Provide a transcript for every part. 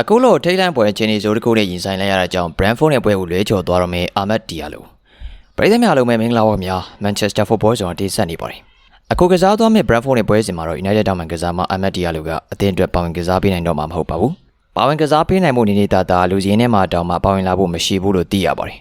အခုလိုထိတ်လန့်ပွဲချင်းနေစိုးတစ်ခုနဲ့ရင်ဆိုင်လိုက်ရတာကြောင့် Brentford နဲ့ပွဲကိုလွဲချော်သွားတော့မယ်အာမတ်ဒီယာလိုပရိသတ်များလုံးပဲမင်္ဂလာပါခင်ဗျာ Manchester Football ဆိုတာတိဆက်နေပါတယ်အခုကစားသွားမယ့် Brentford နဲ့ပွဲစဉ်မှာတော့ United တောင်မှကစားမအာမတ်ဒီယာလိုကအသင်းအတွက်ပါဝင်ကစားပေးနိုင်တော့မှာမဟုတ်ပါဘူးပါဝင်ကစားပေးနိုင်မှုနေနေတာတာလူကြီးနဲ့မှတောင်မှပါဝင်လာဖို့မရှိဘူးလို့သိရပါတယ်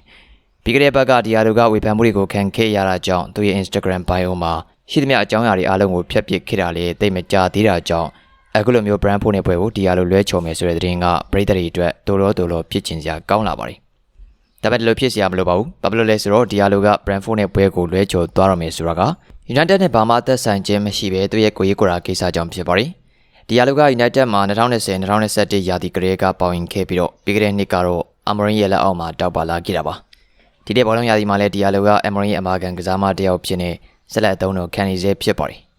ပြီးကြတဲ့ဘက်ကဒီယာလိုကဝေဖန်မှုတွေကိုခံခဲ့ရတာကြောင့်သူ့ရဲ့ Instagram bio မှာရှိသမျှအကြောင်းအရာတွေအားလုံးကိုဖျက်ပစ်ခဲ့တာလေတိတ်မကြသေးတာကြောင့် အခုလိုမျိုး brand ဖို့နဲ့ပွဲကိုဒီယာလိုလွဲချော်မယ်ဆိုတဲ့သတင်းကပရိသတ်တွေအတွက်တော်တော်တော်တော်ဖြစ်ချင်စရာကောင်းလာပါတယ်။ဒါပေမဲ့ဒီလိုဖြစ်စရာမလိုပါဘူး။ဘာဖြစ်လို့လဲဆိုတော့ဒီယာလိုက brand ဖို့နဲ့ပွဲကိုလွဲချော်သွားရမယ်ဆိုတာက United နဲ့ဘာမှသက်ဆိုင်ခြင်းမရှိဘဲသူ့ရဲ့ကိုရေးကိုရာကိစ္စကြောင့်ဖြစ်ပါတယ်။ဒီယာလိုက United မှာ2020-2021ရာသီကလေးကပေါဝင်ခဲ့ပြီးတော့ပြီးခဲ့တဲ့နှစ်ကတော့ Amorim ရဲ့လက်အောက်မှာတောက်ပါလာခဲ့တာပါ။ဒီတဲ့ဘောလုံးရာသီမှာလည်းဒီယာလိုက Amorim ရဲ့အမာခံကစားမတစ်ယောက်ဖြစ်နေဆက်လက်အသုံးတော်ခံနေစေဖြစ်ပါတယ်။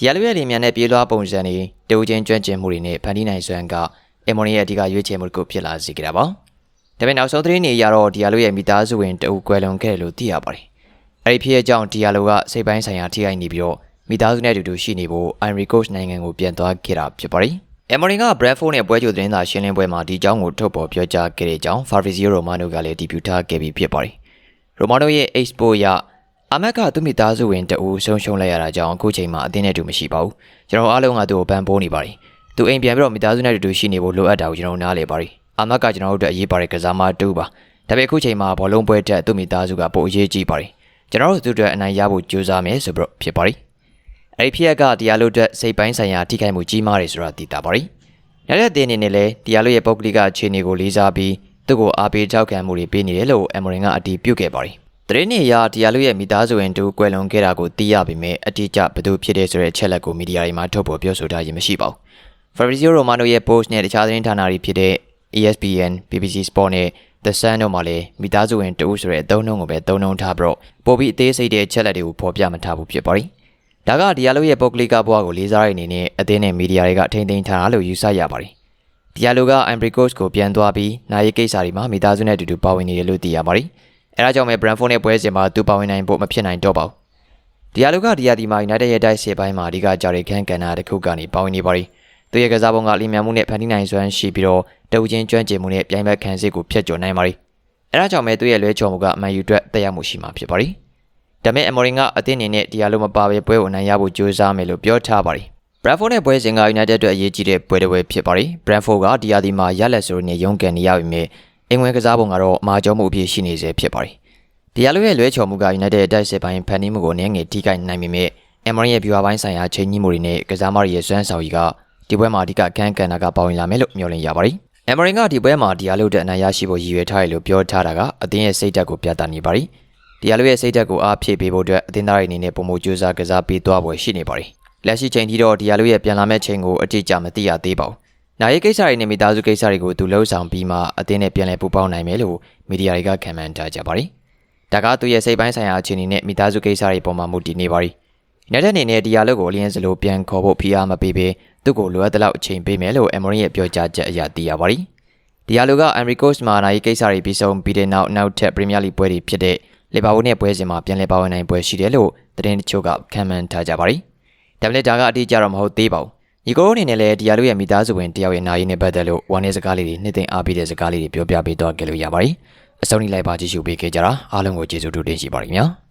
ဒီရလူရဲ့လီမြန်နဲ့ပြေးလွှားပုံစံတွေတူချင်းကျွမ်းကျင်မှုတွေနဲ့ဖန်တီးနိုင်စွမ်းကအင်မိုနီရဲ့အဓိကရွေးချယ်မှုတစ်ခုဖြစ်လာစေကြတာပါ။ဒါပေမဲ့နောက်ဆုံးသတင်းတွေအရတော့ဒီရလူရဲ့မိသားစုဝင်တအုပ်ကွယ်လွန်ခဲ့တယ်လို့သိရပါတယ်။အဲဒီဖြစ်ရဲ့ကြောင့်ဒီရလူကစိတ်ပိုင်းဆိုင်ရာထိခိုက်နေပြီးတော့မိသားစုနဲ့အတူတူရှိနေဖို့ Ivory Coast နိုင်ငံကိုပြန်သွားခဲ့တာဖြစ်ပါတယ်။အင်မိုနီက Bradford နဲ့ပွဲကြိုသတင်းစာရှင်းလင်းပွဲမှာဒီအကြောင်းကိုထုတ်ပေါ်ပြောကြားခဲ့တဲ့အကြောင်း Fabrizio Romano ကလည်းဒီပြူထားခဲ့ပြီးဖြစ်ပါတယ်။ Romano ရဲ့ Expo ရ အမက်ကသူ့မိသားစုဝင်တအူဆုံးရှုံးလိုက်ရတာကြောင့်အခုချိန်မှာအတင်းနဲ့တူမရှိပါဘူးကျွန်တော်အားလုံးကသူ့ကိုပန်ပိုးနေပါတယ်သူအိမ်ပြန်ပြီးတော့မိသားစုနဲ့တူတူရှိနေဖို့လိုအပ်တာကိုကျွန်တော်နားလေပါတယ်အမက်ကကျွန်တော်တို့အတွက်အရေးပါတဲ့ကစားမတူပါဒါပေမဲ့အခုချိန်မှာဘောလုံးပွဲတက်သူ့မိသားစုကပိုအရေးကြီးပါတယ်ကျွန်တော်တို့သူ့အတွက်အနိုင်ရဖို့ကြိုးစားမယ်ဆိုပြီးတော့ဖြစ်ပါတယ်အဲ့ဒီဖြစ်ရက်ကတရားလို့အတွက်စိတ်ပိုင်းဆိုင်ရာထိခိုက်မှုကြီးမားတယ်ဆိုတာသိတာပါတယ်နောက်တဲ့တင်အနေနဲ့လည်းတရားလို့ရဲ့ပုဂ္ဂလိကအခြေအနေကိုလေးစားပြီးသူ့ကိုအားပေးထောက်ခံမှုတွေပေးနေတယ်လို့အမရင်ကအတီးပြုတ်ခဲ့ပါတယ် တရင်နေရတရားလူရဲ့မိသားစုဝင်တူကွယ်လွန်ခဲ့တာကိုသိရပေမဲ့အတိအကျဘယ်သူဖြစ်တယ်ဆိုတဲ့အချက်လက်ကိုမီဒီယာတွေမှာထုတ်ပေါ်ပြောဆိုထားခြင်းမရှိပါဘူး။ Fabrizio Romano ရဲ့ post နဲ့တခြားသတင်းဌာနတွေဖြစ်တဲ့ ESPN, BBC Sport နဲ့ The Sun တို့မှာလည်းမိသားစုဝင်တူဆိုတဲ့အသုံးအနှုန်းကိုပဲသုံးနှုန်းထားပြီးတော့ပိုပြီးအသေးစိတ်တဲ့အချက်လက်တွေကိုဖော်ပြမထားဘူးဖြစ်ပါတယ်။ဒါကတရားလူရဲ့ပုဂ္ဂလိကဘဝကိုလေးစားရတဲ့အနေနဲ့အသင်းနဲ့မီဒီယာတွေကထိမ့်သိမ်းထားတာလို့ယူဆရပါတယ်။တရားလူက Ivory Coast ကိုပြန်သွားပြီးနိုင်ရေးကိစ္စတွေမှာမိသားစုနဲ့အတူတူပါဝင်နေတယ်လို့သိရပါတယ်။ အဲဒါကြောင့်ပဲ Brentford နဲ့ပွဲစဉ်မှာသူပါဝင်နိုင်ဖို့မဖြစ်နိုင်တော့ပါဘူးဒီယာလူကဒီယာဒီမှာ United ရဲ့တိုက်စစ်ပိုင်းမှာအဓိကကြော်ရီခန့်ကန်နာတစ်ခုကနေပါဝင်နေပါရီသူရဲ့ကစားပုံကလင်မြန်မှုနဲ့ဖန်တီးနိုင်စွမ်းရှိပြီးတော့တဝချင်းကျွမ်းကျင်မှုနဲ့ပြိုင်ဘက်ခံစစ်ကိုဖျက်ကျော်နိုင်ပါရီအဲဒါကြောင့်ပဲသူရဲ့လွဲချော်မှုကမန်ယူအတွက်တက်ရောက်မှုရှိမှာဖြစ်ပါရီဒါမဲ့အမေရိကန်အသင်းအနေနဲ့ဒီယာလူမပါဘဲပွဲကိုအနိုင်ရဖို့ကြိုးစားမယ်လို့ပြောထားပါရီ Brentford နဲ့ပွဲစဉ်က United အတွက်အရေးကြီးတဲ့ပွဲတစ်ပွဲဖြစ်ပါတယ်။ Brentford ကဒီရာသီမှာရလက်ဆိုနေရုံးကန်နေရပြီမြဲ အင်္ဂလန်ကစားပုံကတော့အမာကျော်မှုအဖြစ်ရှိနေစေဖြစ်ပါ ರಿ ။ဒီယာလူရဲ့လွဲချော်မှုက United ရဲ့တိုက်စစ်ပိုင်းဖန်တီးမှုကိုနည်းငယ်ထိခိုက်နိုင်ပေမဲ့အမ်မရင်ရဲ့ဗျူဟာပိုင်းဆိုင်ရာချိန်ကြီးမှုတွေနဲ့ကစားမတွေရဲ့စွမ်းဆောင်ရည်ကဒီပွဲမှာအဓိကအခန်းကဏ္ဍကပါဝင်လာမယ်လို့မျှော်လင့်ရပါတယ်။အမ်မရင်ကဒီပွဲမှာဒီယာလူတဲ့အနိုင်ရရှိဖို့ရည်ရွယ်ထားတယ်လို့ပြောထားတာကအသင်းရဲ့စိတ်ဓာတ်ကိုပြသနေပါတယ်။ဒီယာလူရဲ့စိတ်ဓာတ်ကိုအားဖြည့်ပေးဖို့အတွက်အသင်းသားတွေအနေနဲ့ပုံမှုကြိုးစားကစားပေးသွားဖို့ရှိနေပါတယ်။လက်ရှိချိန်ထိတော့ဒီယာလူရဲ့ပြန်လာမဲ့ချိန်ကိုအတိအကျမသိရသေးပါဘူး။ နိုင်ရေးကိစ္စတွေနဲ့မိသားစုကိစ္စတွေကိုသူလှုပ်ဆောင်ပြီးမှအသင်းနဲ့ပြန်လည်ပူးပေါင်းနိုင်မယ်လို့မီဒီယာတွေကခန့်မှန်းထားကြပါတယ်။ဒါကသူရဲ့စိတ်ပိုင်းဆိုင်ရာအခြေအနေနဲ့မိသားစုကိစ္စတွေပေါ်မှာမူတည်နေပါရီ။နောက်တဲ့အနေနဲ့ဒီယာလုတ်ကိုအလျင်းစလိုပြန်ခေါ်ဖို့ဖိအားမပေးဘဲသူ့ကိုလိုအပ်သလောက်အချိန်ပေးမယ်လို့အမေရိရဲ့ပြောကြားချက်အရသိရပါရီ။ဒီယာလုတ်ကအန်ရီကိုစ်မှာနိုင်ရေးကိစ္စတွေပြီးဆုံးပြီးတဲ့နောက်နောက်ထပ်ပရီးမီးယားလိပွဲတွေဖြစ်တဲ့လီဗာပူးနဲ့ပွဲစဉ်မှာပြန်လည်ပါဝင်နိုင်ပွဲရှိတယ်လို့သတင်းတချို့ကခန့်မှန်းထားကြပါရီ။ဒါပေမဲ့ဒါကအတိအကျတော့မဟုတ်သေးပါဘူး။ ညီကိုအနေနဲ့လည်းဒီယာလုတ်ရဲ့မိသားစုဝင်တယောက်ရဲ့နာရီနဲ့ပတ်သက်လို့ဝမ်းနည်းစကားလေးတွေနှစ်သိမ့်အားပေးတဲ့စကားလေးတွေပြောပြပေးတော့ကြလို့ရပါ ರಿ ။အဆုံးထိလိုက်ပါကြည့်ရှုပေးခဲ့ကြတာအားလုံးကိုကျေးဇူးတူတင်ရှိပါရခင်ဗျာ။